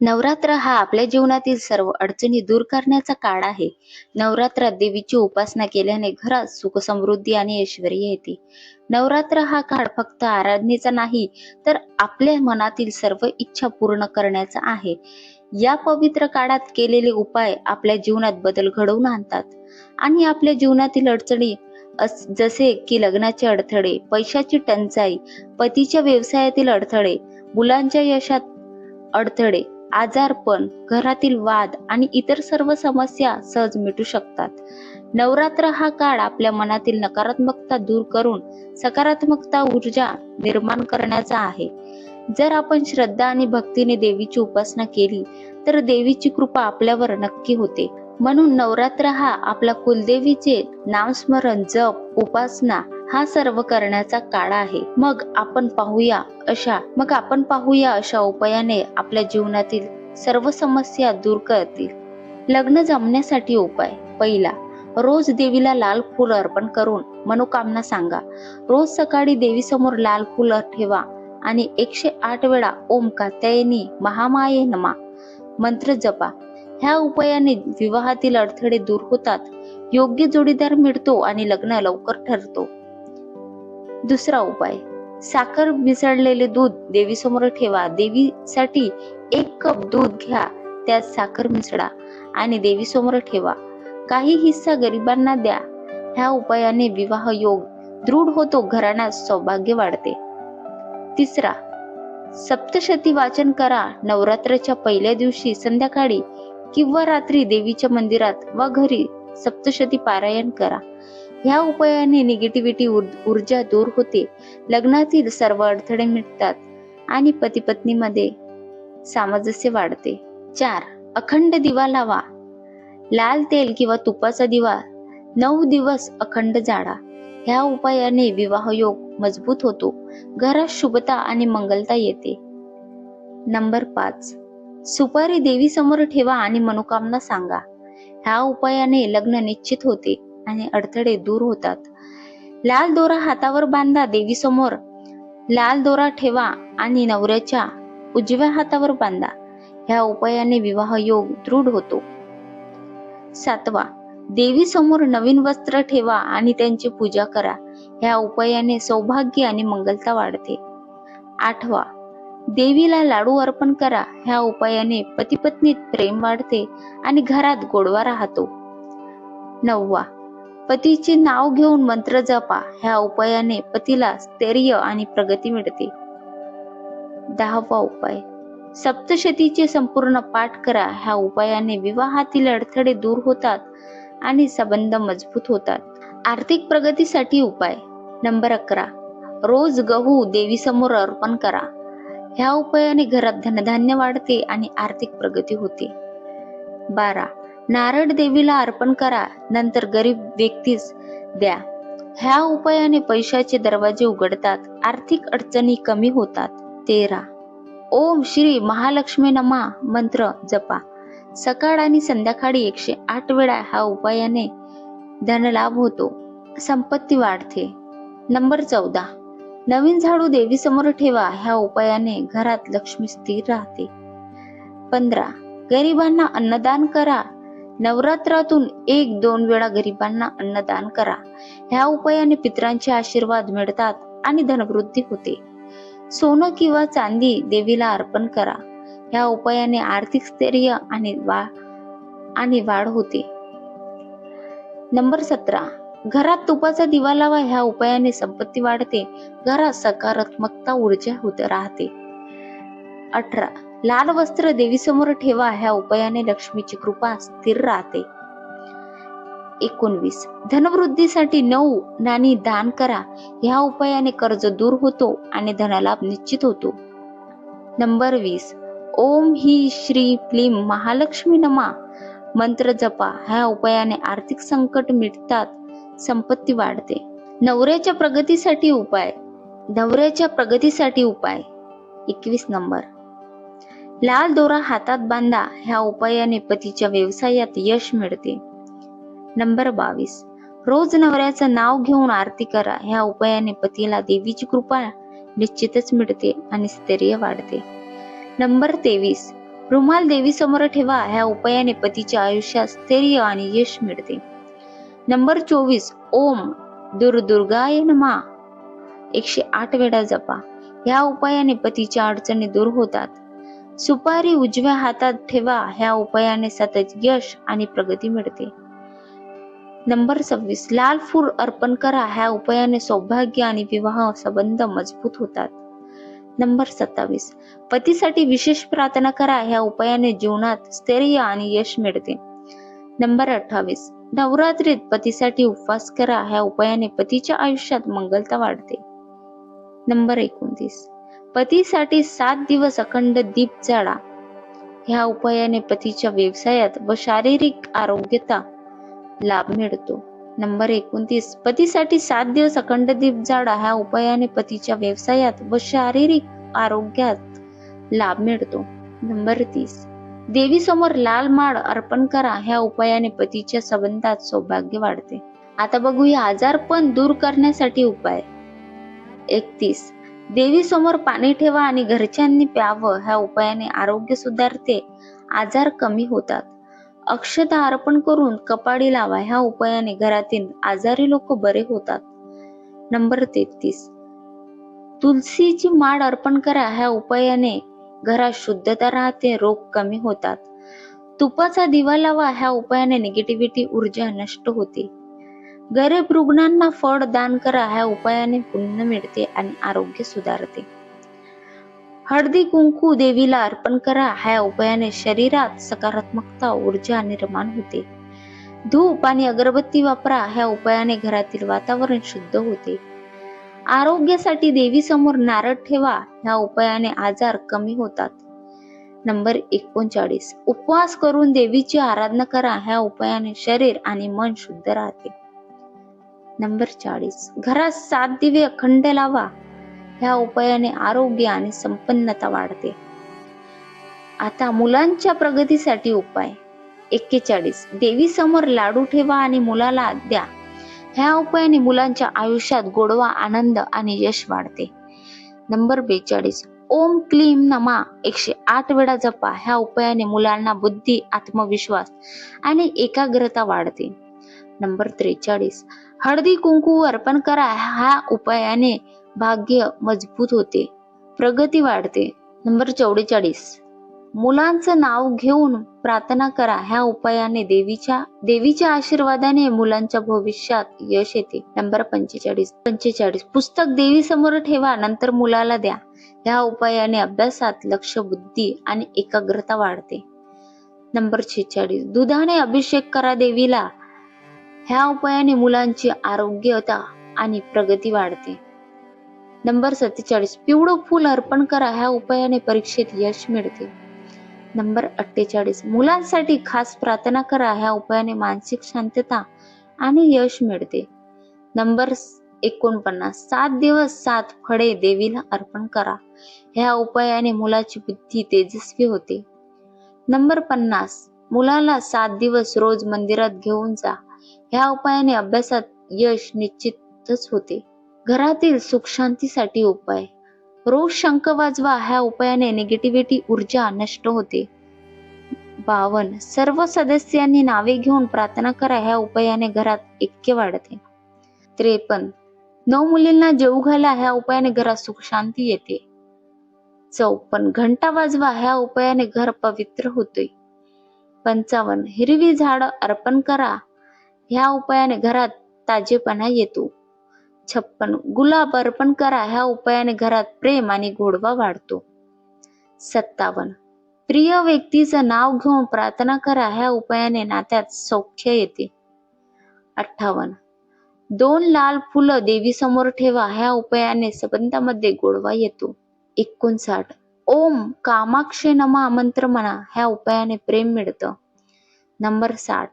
नवरात्र हा आपल्या जीवनातील सर्व अडचणी दूर करण्याचा काळ आहे. नवरात्रात देवीची उपासना केल्याने घरात सुख समृद्धी आणि ऐश्वर येते. नवरात्र हा काळ फक्त आराधनेचा नाही तर आपल्या मनातील सर्व इच्छा पूर्ण करण्याचा आहे. या पवित्र काळात केलेले उपाय आपल्या जीवनात बदल घडवून आणतात. आणि आपल्या जीवनातील अडचणी अस- जसे की लग्नाचे अडथळे पैशाची टंचाई पतीच्या व्यवसायातील अडथळे मुलांच्या यशात अडथळे आजारपण घरातील वाद आणि इतर सर्व समस्या सहज मिटू शकतात. नवरात्र हा काळ आपल्या मनातील नकारात्मकता दूर करून सकारात्मकता ऊर्जा निर्माण करण्याचा आहे. जर आपण श्रद्धा आणि भक्तीने देवीची उपासना केली तर देवीची कृपा आपल्यावर नक्की होते. म्हणून नवरात्र हा आपल्या कुलदेवीचे नामस्मरण जप उपासना हा सर्व करण्याचा काळ आहे. मग आपण पाहूया अशा मग आपण पाहूया अशा उपायाने आपल्या जीवनातील सर्व समस्या दूर करतील. लग्न जमण्यासाठी उपाय. पहिला रोज देवीला लाल फूल अर्पण करून मनोकामना सांगा. रोज सकाळी देवीसमोर लाल फूल ठेवा आणि एकशे आठ वेळा ओम कात्यायनी महामाये नमा. मंत्र जपा. ह्या उपायाने विवाहातील अडथळे दूर होतात. योग्य जोडीदार मिळतो आणि लग्न लवकर ठरतो. दुसरा उपाय. साखर मिसळलेले दूध देवीसमोर ठेवा. देवीसाठी एक कप दूध घ्या. त्यात साखर मिसळा आणि देवीसमोर ठेवा. काही हिस्सा गरिबांना द्या. ह्या उपायाने विवाह योग दृढ होतो. घराण्यात सौभाग्य वाढते. तिसरा सप्तशती वाचन करा. नवरात्राच्या पहिल्या दिवशी संध्याकाळी किंवा रात्री देवीच्या मंदिरात व घरी सप्तशती पारायण करा. ह्या उपायाने निगेटिव्हिटी ऊर्जा दूर होते. लग्नातील सर्व अडथळे मिटतात आणि पती पत्नीमध्ये सामंजस्य वाढते. चार अखंड दिवा लावा. लाल तेल किंवा तुपाचा दिवा. नऊ दिवस अखंड जाळा ह्या उपायाने विवाह योग मजबूत होतो. घरात शुभता आणि मंगलता येते. नंबर पाच सुपारी देवी समोर ठेवा आणि मनोकामना सांगा. ह्या उपायाने लग्न निश्चित होते. आणि अडथळे दूर होतात. लाल दोरा हातावर बांधा देवी समोर लाल दोरा ठेवा आणि नवऱ्याच्या उजव्या हातावर बांधा. ह्या उपायाने विवाह योग दृढ होतो. सातवा देवी समोर नवीन वस्त्र ठेवा आणि त्यांची पूजा करा. ह्या उपायाने सौभाग्य आणि मंगलता वाढते. आठवा देवीला लाडू अर्पण करा. ह्या उपायाने पती पत्नीत प्रेम वाढते आणि घरात गोडवा राहतो. नववा पतीचे नाव घेऊन मंत्र जपा. ह्या उपायाने पतीला स्थैर्य आणि प्रगती मिळते. दहावा उपाय. सप्तशतीचे संपूर्ण पाठ करा. ह्या उपायाने विवाहातील अडथळे दूर होतात आणि संबंध मजबूत होतात. आर्थिक प्रगतीसाठी उपाय. नंबर अकरा. रोज गहू देवीसमोर अर्पण करा. ह्या उपायाने घरात धनधान्य वाढते आणि आर्थिक प्रगती होते. बारा. नारळ देवीला अर्पण करा नंतर गरीब व्यक्तीस द्या. ह्या उपायाने पैशाचे दरवाजे उघडतात आर्थिक अडचणी कमी होतात. तेरा. ओम श्री महालक्ष्मी नमा मंत्र जपा. सकाळ आणि संध्याकाळी एकशे आठ वेळा ह्या उपायाने धनलाभ होतो. संपत्ती वाढते. नंबर चौदा. नवीन झाडू देवी समोर ठेवा ह्या उपायाने घरात लक्ष्मी स्थिर राहते. पंधरा. गरिबांना अन्नदान करा नवरात्रातून एक दोन वेळा गरिबांना अन्नदान करा. ह्या उपायाने पितरांचे आशीर्वाद मिळतात आणि धनवृद्धी होते. सोनं किंवा चांदी देवीला अर्पण करा. ह्या उपायाने आर्थिक स्थैर्य आणि वा आणि वाढ होते. नंबर सतरा. घरात तुपाचा दिवा लावा. ह्या उपायाने संपत्ती वाढते. घरात सकारात्मकता ऊर्जा होत राहते. अठरा. लाल वस्त्र देवीसमोर ठेवा ह्या उपायाने लक्ष्मीची कृपा स्थिर राहते. एकोणवीस. धनवृद्धीसाठी नऊ नाणी दान करा. ह्या उपायाने कर्ज दूर होतो आणि धनलाभ निश्चित होतो. नंबर वीस. ओम ही श्री प्लीम महालक्ष्मी नमा. मंत्र जपा. ह्या उपायाने आर्थिक संकट मिटतात संपत्ती वाढते. नवऱ्याच्या प्रगतीसाठी उपाय. नवऱ्याच्या प्रगतीसाठी उपाय. एकवीस नंबर. लाल दोरा हातात बांधा ह्या उपायाने पतीच्या व्यवसायात यश मिळते. नंबर बावीस. रोज नवऱ्याचं नाव घेऊन आरती करा. ह्या उपायाने पतीला देवीची कृपा निश्चितच मिळते आणि स्थैर्य वाढते. नंबर तेवीस. रुमाल देवी समोर ठेवा. ह्या उपायाने पतीच्या आयुष्यात स्थैर्य आणि यश मिळते. नंबर चोवीस. ओम दुर्दुर्गाय नमा. एकशे आठ वेळा जपा. ह्या उपायाने पतीच्या अडचणी दूर होतात. सुपारी उजव्या हातात ठेवा ह्या उपायाने सतत यश आणि प्रगती मिळते. नंबर सव्वीस लाल फूल अर्पण करा ह्या उपायाने सौभाग्य आणि विवाह संबंध मजबूत होतात. नंबर सत्तावीस पतीसाठी विशेष प्रार्थना करा ह्या उपायाने जीवनात स्थैर्य आणि यश मिळते. नंबर अठ्ठावीस नवरात्रीत पतीसाठी उपवास करा ह्या उपायाने पतीच्या आयुष्यात मंगलता वाढते. नंबर एकोणतीस पतीसाठी सात दिवस अखंड दीप जाळा. ह्या उपायाने पतीच्या व्यवसायात व शारीरिक आरोग्यता लाभ मिळतो. नंबर एकोणतीस पतीसाठी सात दिवस अखंड दीप जाळा ह्या उपायाने पतीच्या व्यवसायात व शारीरिक आरोग्यात लाभ मिळतो. नंबर तीस देवी समोर लाल माळ अर्पण करा ह्या उपायाने पतीच्या संबंधात सौभाग्य वाढते. आता बघूया आजारपण दूर करण्यासाठी उपाय. एकतीस देवी समोर पाणी ठेवा आणि घरच्यांनी प्यावं ह्या उपायाने आरोग्य सुधारते. आजार कमी होतात. अक्षता अर्पण करून कपाळी लावा ह्या उपायाने घरातील आजारी लोक बरे होतात. नंबर तेहतीस. तुलसीची माड अर्पण करा ह्या उपायाने घरात शुद्धता राहते रोग कमी होतात. तुपाचा दिवा लावा ह्या उपायाने निगेटिव्हिटी ऊर्जा नष्ट होते. गरीब रुग्णांना फळ दान करा ह्या उपायाने पुण्य मिळते आणि आरोग्य सुधारते. हळदी कुंकू देवीला अर्पण करा ह्या उपायाने शरीरात सकारात्मकता ऊर्जा निर्माण होते. धूप आणि अगरबत्ती वापरा ह्या उपायाने घरातील वातावरण शुद्ध होते. आरोग्यासाठी देवी समोर नारळ ठेवा ह्या उपायाने आजार कमी होतात. नंबर एकोणचाळीस. उपवास करून देवीची आराधना करा ह्या उपायाने शरीर आणि मन शुद्ध राहते. नंबर चाळीस. घरात सात दिवे अखंड लावा. ह्या उपायाने आरोग्य आणि संपन्नता वाढते. आता मुलांच्या प्रगतीसाठी उपाय. एक्केचाळीस. देवी समोर लाडू ठेवा आणि मुलाला द्या. ह्या उपायाने मुलांच्या आयुष्यात गोडवा आनंद आणि यश वाढते. नंबर बेचाळीस. ओम क्लीम नमा. एकशे आठ वेळा जपा. ह्या उपायाने मुलांना बुद्धी आत्मविश्वास आणि एकाग्रता वाढते. नंबर त्रेचाळीस. हळदी कुंकू अर्पण करा ह्या उपायाने भाग्य मजबूत होते. प्रगती वाढते. नंबर चौवेचाळीस. मुलांचं नाव घेऊन प्रार्थना करा ह्या उपायाने देवीच्या देवीच्या आशीर्वादाने मुलांच्या भविष्यात यश येते. नंबर पंचेचाळीस. पंचेचाळीस. पुस्तक देवी समोर ठेवा नंतर मुलाला द्या. ह्या उपायाने अभ्यासात लक्ष बुद्धी आणि एकाग्रता वाढते. नंबर छेचाळीस. दुधाने अभिषेक करा देवीला. ह्या उपायाने मुलांची आरोग्यता आणि प्रगती वाढते. नंबर सत्तेचाळीस पिवळं फूल अर्पण करा ह्या उपायाने परीक्षेत यश मिळते. नंबर अठ्ठेचाळीस मुलांसाठी खास प्रार्थना करा ह्या उपायाने मानसिक शांतता आणि यश मिळते. नंबर एकोणपन्नास सात दिवस सात फळे देवीला अर्पण करा ह्या उपायाने मुलाची बुद्धी तेजस्वी होते. नंबर पन्नास मुलाला सात दिवस रोज मंदिरात घेऊन जा ह्या उपायाने अभ्यासात यश निश्चितच होते. घरातील सुख शांतीसाठी उपाय. रोज शंख वाजवा ह्या उपायाने निगेटिव्हिटी ऊर्जा नष्ट होते. बावन सर्व सदस्यांनी नावे घेऊन प्रार्थना करा ह्या उपायाने घरात ऐक्य वाढते. त्रेपन्न नऊ मुलींना जेऊ घाला ह्या उपायाने घरात सुख शांती येते. चौपन्न घंटा वाजवा ह्या उपायाने घर पवित्र होते. पंचावन्न हिरवी झाड अर्पण करा ह्या उपायाने घरात ताजेपणा येतो. छप्पन गुलाब अर्पण करा. ह्या उपायाने घरात प्रेम आणि गोडवा वाढतो. सत्तावन्न प्रिय व्यक्तीचं नाव घेऊन प्रार्थना करा. ह्या उपायाने नात्यात सौख्य येते. अठ्ठावन्न दोन लाल फुलं देवीसमोर ठेवा. ह्या उपायाने संबंधामध्ये गोडवा येतो. एकोणसाठ ओम कामाक्षे नमा मंत्र म्हणा. ह्या उपायाने प्रेम मिळतं. नंबर साठ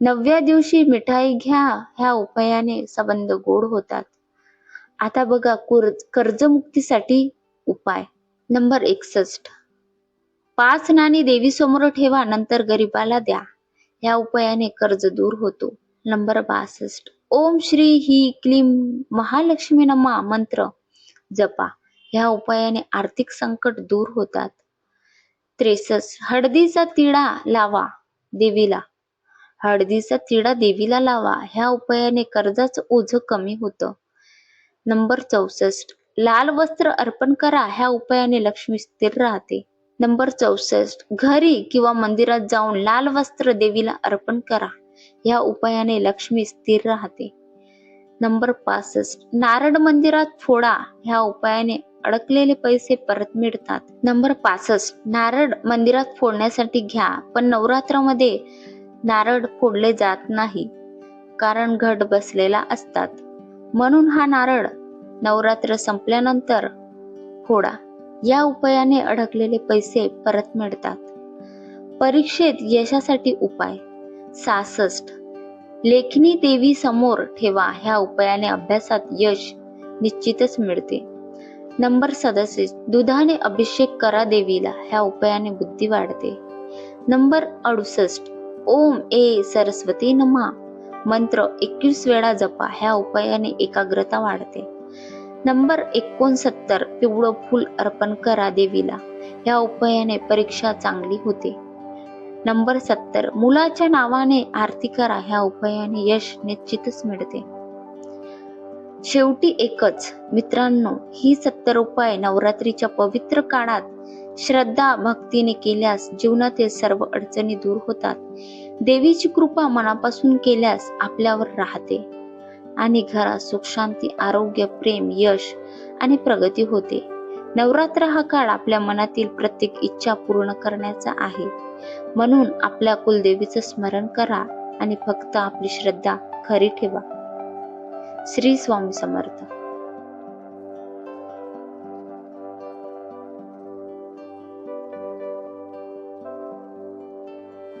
नवव्या दिवशी मिठाई घ्या ह्या उपायाने संबंध गोड होतात. आता बघा कर्ज कर्जमुक्तीसाठी उपाय. नंबर एकसष्ट. पाच नाणी देवी समोर ठेवा नंतर गरीबाला द्या. या उपायाने कर्ज दूर होतो. नंबर बासष्ट. ओम श्री ही क्लीम महालक्ष्मी नमा मंत्र जपा. ह्या उपायाने आर्थिक संकट दूर होतात. त्रेसष्ट. हळदीचा तिळा लावा देवीला. हळदीचा तिळा देवीला लावा. ह्या उपायाने कर्जाचं ओझं कमी होतं. नंबर चौसष्ट. लाल वस्त्र अर्पण करा. ह्या उपायाने लक्ष्मी स्थिर राहते. नंबर चौसष्ट. घरी किंवा मंदिरात जाऊन लाल वस्त्र देवीला अर्पण करा. ह्या उपायाने लक्ष्मी स्थिर राहते. नंबर पासष्ट. नारद मंदिरात फोडा. ह्या उपायाने अडकलेले पैसे परत मिळतात. नंबर पासष्ट. नारळ मंदिरात फोडण्यासाठी घ्या पण नवरात्रामध्ये नारळ फोडले जात नाही. कारण घट बसलेला असतात. म्हणून हा नारळ नवरात्र संपल्यानंतर फोडा. या उपायाने अडकलेले पैसे परत मिळतात. परीक्षेत यशासाठी उपाय. सहासष्ट लेखनी देवी समोर ठेवा. ह्या उपायाने अभ्यासात यश निश्चितच मिळते. नंबर सदतीस. दुधाने अभिषेक करा देवीला. ह्या उपायाने बुद्धी वाढते. नंबर अडुसष्ट. ओम ए सरस्वती नमा. मंत्र एकवीस वेळा जपा. ह्या उपायाने एकाग्रता वाढते. नंबर एकोणसत्तर पिवळं फूल अर्पण करा देवीला. ह्या उपायाने परीक्षा चांगली होते. नंबर सत्तर मुलाच्या नावाने आरती करा. ह्या उपायाने यश निश्चितच मिळते. शेवटी एकच मित्रांनो ही सत्तर उपाय नवरात्रीच्या पवित्र काळात श्रद्धा भक्तीने केल्यास जीवनातील सर्व अडचणी दूर होतात. देवीची कृपा मनापासून केल्यास आपल्यावर राहते. आणि घरात सुख शांती आरोग्य प्रेम यश आणि प्रगती होते. नवरात्र हा काळ आपल्या मनातील प्रत्येक इच्छा पूर्ण करण्याचा आहे. म्हणून आपल्या कुलदेवीचं स्मरण करा आणि फक्त आपली श्रद्धा खरी ठेवा. श्री स्वामी समर्थ.